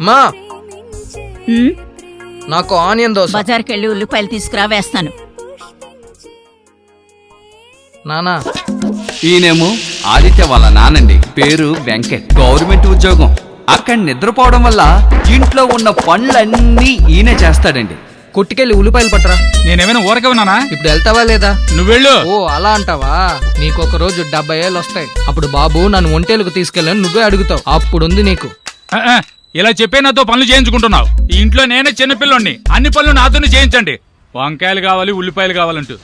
మా! నాకు ఆనియన్ దోశ. బజార్కి వెళ్ళి ఉల్లిపాయలు తీసుకురా వేస్తాను. నానా. ఈయనేమో ఆదిత్య వాళ్ళ నానండి పేరు వెంకట్. గవర్నమెంట్ ఉద్యోగం. అక్కడ నిద్రపోవడం వల్ల ఇంట్లో ఉన్న పనులన్నీ ఈయనే చేస్తాడండి. కొట్టుకెళ్ళి ఉల్లిపాయలు పట్టరా. నేనేమైనా ఊరకే ఉన్నానా? ఇప్పుడు వెళ్తావా లేదా? నువ్వు వెళ్ళు. ఓ అలా అంటావా? నీకు ఒక రోజు డెబ్బై ఏళ్ళు వస్తాయి. అప్పుడు బాబు నన్ను ఒంటేలకు తీసుకెళ్ళని నువ్వే అడుగుతావు. అప్పుడుంది నీకు. ఆ, ఆ, ఇలా చెప్పే నాతో పనులు చేయించుకుంటున్నావు. ఈ ఇంట్లో నేనే చిన్నపిల్లోని అన్ని పనులు నాతోనే చేయించండి. వంకాయలు కావాలి ఉల్లిపాయలు కావాలంటూ.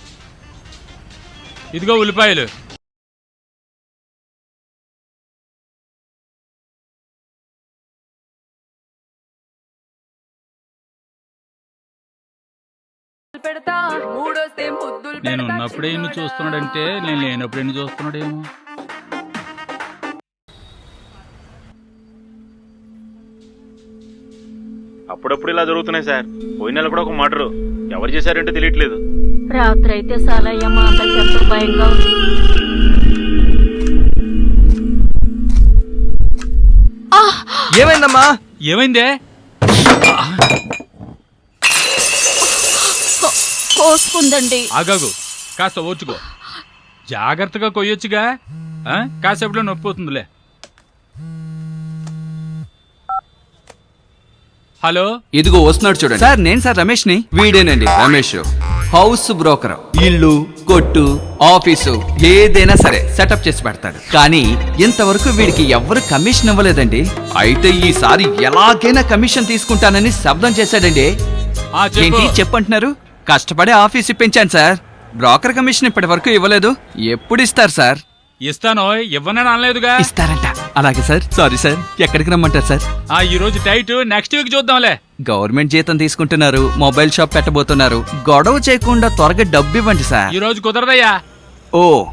ఇదిగో ఉల్లిపాయలు. పెడతా మూడొస్తే ముద్దులు నేను ఉన్నప్పుడే ఇన్ని చూస్తున్నాడంటే నేను లేనప్పుడు ఎన్ని చూస్తున్నాడేమో. అప్పుడప్పుడు ఇలా జరుగుతున్నాయి సార్. పోయిన నెల కూడా ఒక మర్డర్. ఎవరు చేశారంటే తెలియట్లేదు. రాత్రి అయితే సాలయ్య మా అందరికి ఎంతో భయంగా ఉంది. ఏమైందమ్మా? ఏమైందే? కోసుకుందండి ఆగాగు. కాస్త ఓర్చుకో. జాగ్రత్తగా కొయ్యొచ్చుగా. ఆ? కాసేపులో నొప్పి అవుతుందిలే హలో? ఇదిగో వస్తున్నాడు చూడండి. సార్ నేను సార్ రమేష్ని వీడేనండి రమేష్. House broker. ఇల్లు కొట్టు ఆఫీసు ఏదైనా సరే సెటప్ చేసి పెడతాడు. కానీ ఇంతవరకు వీడికి ఎవ్వరు కమిషన్ ఇవ్వలేదండి. అయితే ఈసారి ఎలాగైనా కమిషన్ తీసుకుంటానని శబ్దం చేశాడండి. ఆ, చెప్పు. ఏంటి? చెప్పంటున్నారు. కష్టపడి ఆఫీస్ ఇప్పించాను సార్. బ్రోకర్ కమిషన్ ఇప్పటి వరకు ఇవ్వలేదు. ఎప్పుడు ఇస్తారు సార్? ఇస్తాను ఇవ్వనని అనలేదుగా. ఇస్తారంట. అలాగే సార్. Sorry sir. ఎక్కడికి రమ్మంటారు సార్? ఆ ఈ రోజు టైట్ నెక్స్ట్ వీక్ చూద్దాంలే. గవర్నమెంట్ జీతం తీసుకుంటున్నారు మొబైల్ షాప్ పెట్టబోతున్నారు. గొడవ చేయకుండా త్వరగా డబ్బు ఇవ్వండి సార్. ఈ రోజు కుదరదయ్యా. ఓ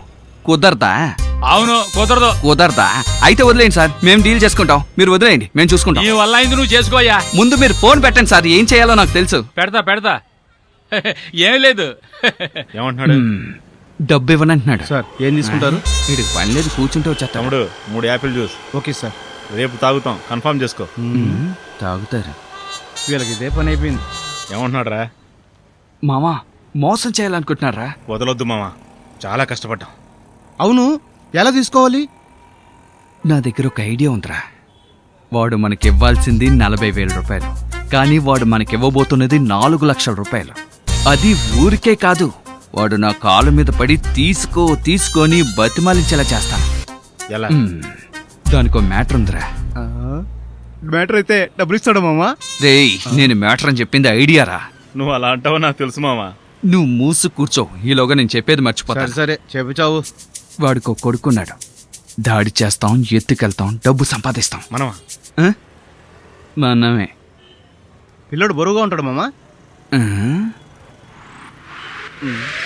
కుదరదా? అవును కుదరదు. కుదరదా? అయితే వదిలేయండి సార్. మేము డీల్ చేసుకుంటాం. మీరు వదిలేయండి మేము చూసుకుంటాం. నీ వల్ల అయింది నువ్వు చేసుకోయ్యా. ముందు మీరు ఫోన్ పెట్టండి సార్. ఏం చేయాలో నాకు తెలుసు. పెడతా పెడతా. ఏం లేదు. ఏమంటున్నాడు? డబ్బు ఇవ్వనంటున్నాడు సార్ ఏం తీసుకుంటారు? వీడికి పని లేదు కూర్చుంటే వచ్చేస్తాడు తమ్ముడు మూడు యాపిల్ జ్యూస్. Okay sir. రేపు తాగుతాం కన్ఫర్మ్ చేసుకో. తాగుతారు. వీళ్ళకి ఇదే పని అయిపోయింది. ఏమంటున్నాడు రా మామా మోసం చేయాలనుకుంటున్నారా వదలొద్దు మామ చాలా కష్టపడ్డాం. అవును ఎలా తీసుకోవాలి? నా దగ్గర ఒక ఐడియా ఉందిరా. వాడు మనకి ఇవ్వాల్సింది నలభై వేల రూపాయలు కానీ వాడు మనకి ఇవ్వబోతున్నది నాలుగు లక్షల రూపాయలు. అది ఊరికే కాదు. వాడు నా కాలు మీద పడి తీసుకో తీసుకొని బతిమాలించేలా చేస్తాను. ఎలా. దానికో మ్యాటర్ ఉందిరా. మ్యాటర్ అయితే డబ్బులు ఇస్తాడు మామా? రేయ్ నేను మ్యాటర్ అని చెప్పింది ఐడియారా నువ్వు అలా అంటావో నాకు తెలుసు మామ. నువ్వు మూసు కూర్చో. ఈలోగా నేను చెప్పేది సరే మర్చిపోతాను సరే చెప్పుచావు వాడికి కొడుకున్నాడు. దాడి చేస్తాం ఎత్తుకెళ్తాం డబ్బు సంపాదిస్తాం. మనమా? మనమే. పిల్లడు బరువుగా ఉంటాడు మామా? ఆ?